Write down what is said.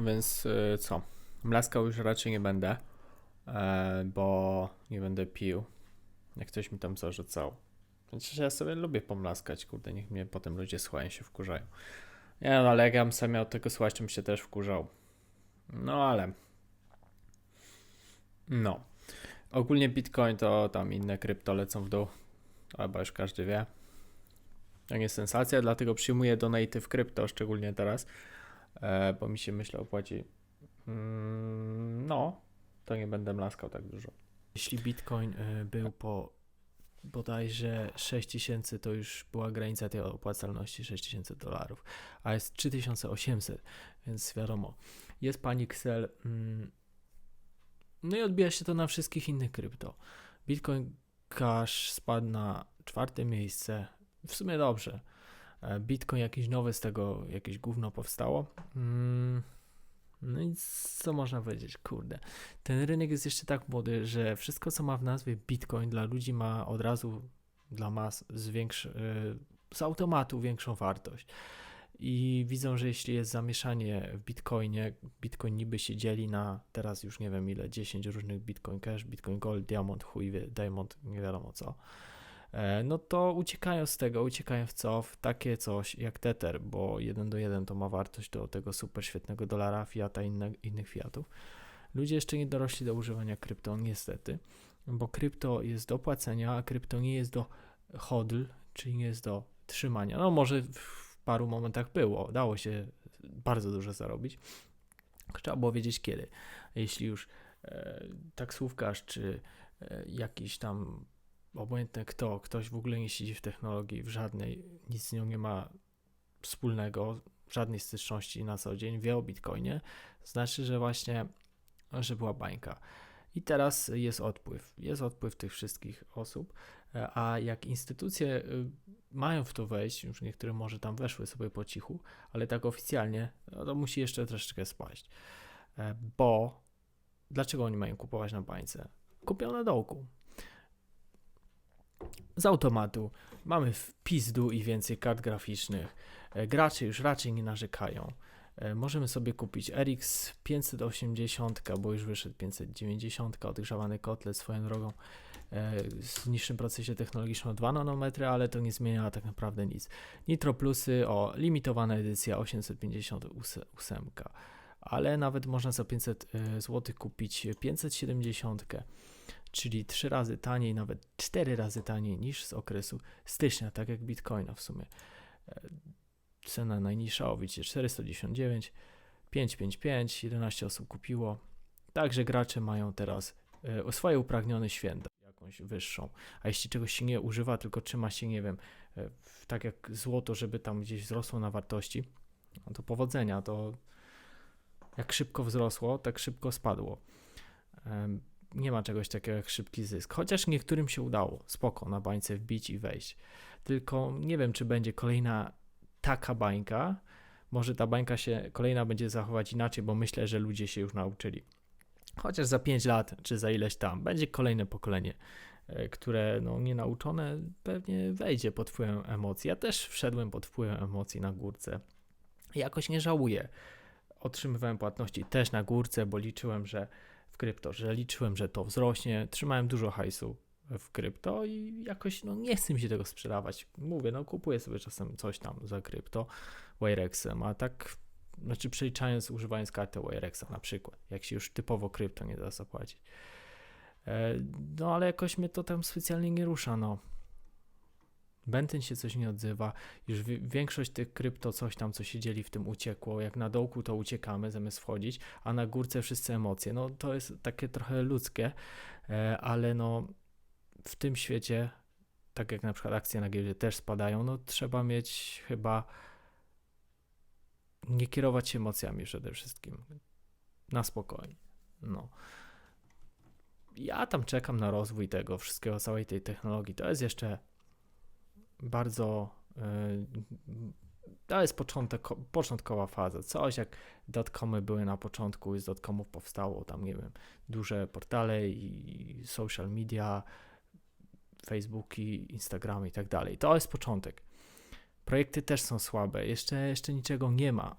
Więc y, co? Mlaskał już raczej nie będę, e, bo nie będę pił. Jak ktoś mi tam zarzucał. Chociaż ja sobie lubię pomlaskać, kurde, niech mnie potem ludzie słuchają się wkurzają. Nie no, ale jak ja sam miał tego słuchać, to się też wkurzał. No ale... No. Ogólnie Bitcoin to tam inne krypto lecą w dół. Chyba już każdy wie. To nie sensacja, dlatego przyjmuję donaty w krypto, szczególnie teraz, bo mi się myślę opłaci. Mm, no, to nie będę mlaskał tak dużo. Jeśli Bitcoin y, był po bodajże 6000, to już była granica tej opłacalności 6000 dolarów, a jest 3800, więc wiadomo, jest panic sell. Mm, no i odbija się to na wszystkich innych krypto. Bitcoin Cash spadł na czwarte miejsce. W sumie dobrze. E, Bitcoin jakieś nowe z tego, jakieś gówno powstało. Mm, no i co można powiedzieć? Kurde. Ten rynek jest jeszcze tak młody, że wszystko, co ma w nazwie Bitcoin, dla ludzi ma od razu, dla mas, zwiększ, y, z automatu większą wartość. I widzą, że jeśli jest zamieszanie w Bitcoinie, Bitcoin niby się dzieli na teraz już nie wiem ile, 10 różnych Bitcoin Cash, Bitcoin Gold, Diamond, chuj Diamond, nie wiadomo co e, no to uciekają z tego, uciekają w co? W takie coś jak Tether, bo 1 do 1 to ma wartość do tego super świetnego dolara, fiata i inne, innych fiatów. Ludzie jeszcze nie dorośli do używania krypto, niestety, bo krypto jest do płacenia, a krypto nie jest do hodl, czyli nie jest do trzymania. No może w paru momentach było, dało się bardzo dużo zarobić. Trzeba było wiedzieć kiedy. Jeśli już e, taksówkarz czy e, jakiś tam obojętne kto, ktoś w ogóle nie siedzi w technologii, w żadnej, nic z nią nie ma wspólnego, żadnej styczności na co dzień, wie o Bitcoinie, znaczy, że właśnie, że była bańka. I teraz jest odpływ. Jest odpływ tych wszystkich osób, e, a jak instytucje y, mają w to wejść, już niektóre może tam weszły sobie po cichu, ale tak oficjalnie, no to musi jeszcze troszeczkę spaść. E, bo dlaczego oni mają kupować na bańce? Kupią na dołku z automatu. Mamy w pizdu i więcej kart graficznych. E, Gracze już raczej nie narzekają. E, Możemy sobie kupić RX 580, bo już wyszedł 590, odgrzewany kotlet swoją drogą e, z niższym procesie technologicznym o 2 nanometry, ale to nie zmienia tak naprawdę nic. Nitro Plusy, o limitowana edycja 858, ale nawet można za 500 zł kupić 570 czyli 3 razy taniej, nawet 4 razy taniej niż z okresu stycznia, tak jak Bitcoina w sumie. E, Cena najniższa o widzicie 499, 555, 11 osób kupiło. Także gracze mają teraz e, swoje upragnione święta, jakąś wyższą. A jeśli czegoś się nie używa, tylko trzyma się, nie wiem, e, tak jak złoto, żeby tam gdzieś wzrosło na wartości, no to powodzenia, to jak szybko wzrosło, tak szybko spadło nie ma czegoś takiego jak szybki zysk. Chociaż niektórym się udało spoko na bańce wbić i wejść. Tylko nie wiem, czy będzie kolejna taka bańka. Może ta bańka się kolejna będzie zachować inaczej, bo myślę, że ludzie się już nauczyli. Chociaż za 5 lat, czy za ileś tam, będzie kolejne pokolenie, e, które no, nienauczone pewnie wejdzie pod wpływem emocji. Ja też wszedłem pod wpływem emocji na górce. Jakoś nie żałuję. Otrzymywałem płatności też na górce, bo liczyłem, że krypto, że liczyłem, że to wzrośnie, trzymałem dużo hajsu w krypto i jakoś no, nie chcę mi się tego sprzedawać. Mówię, no kupuję sobie czasem coś tam za krypto Wirexem, a tak, znaczy przeliczając, używając karty Wirexa na przykład, jak się już typowo krypto nie da zapłacić. E, no ale jakoś mnie to tam specjalnie nie rusza, no. Bentyn się coś nie odzywa, już większość tych krypto coś tam, co się dzieli w tym uciekło, jak na dołku to uciekamy zamiast wchodzić, a na górce wszyscy emocje. No to jest takie trochę ludzkie, e, ale no w tym świecie, tak jak na przykład akcje na giełdzie też spadają, no trzeba mieć chyba nie kierować się emocjami przede wszystkim. Na spokojnie. No. Ja tam czekam na rozwój tego wszystkiego, całej tej technologii. To jest jeszcze bardzo e, to jest początek, początkowa faza. Coś jak dotcomy były na początku i z dotcomów powstało tam, nie wiem, duże portale i social media, Facebooki, Instagramy i tak dalej. To jest początek. Projekty też są słabe, jeszcze, jeszcze niczego nie ma.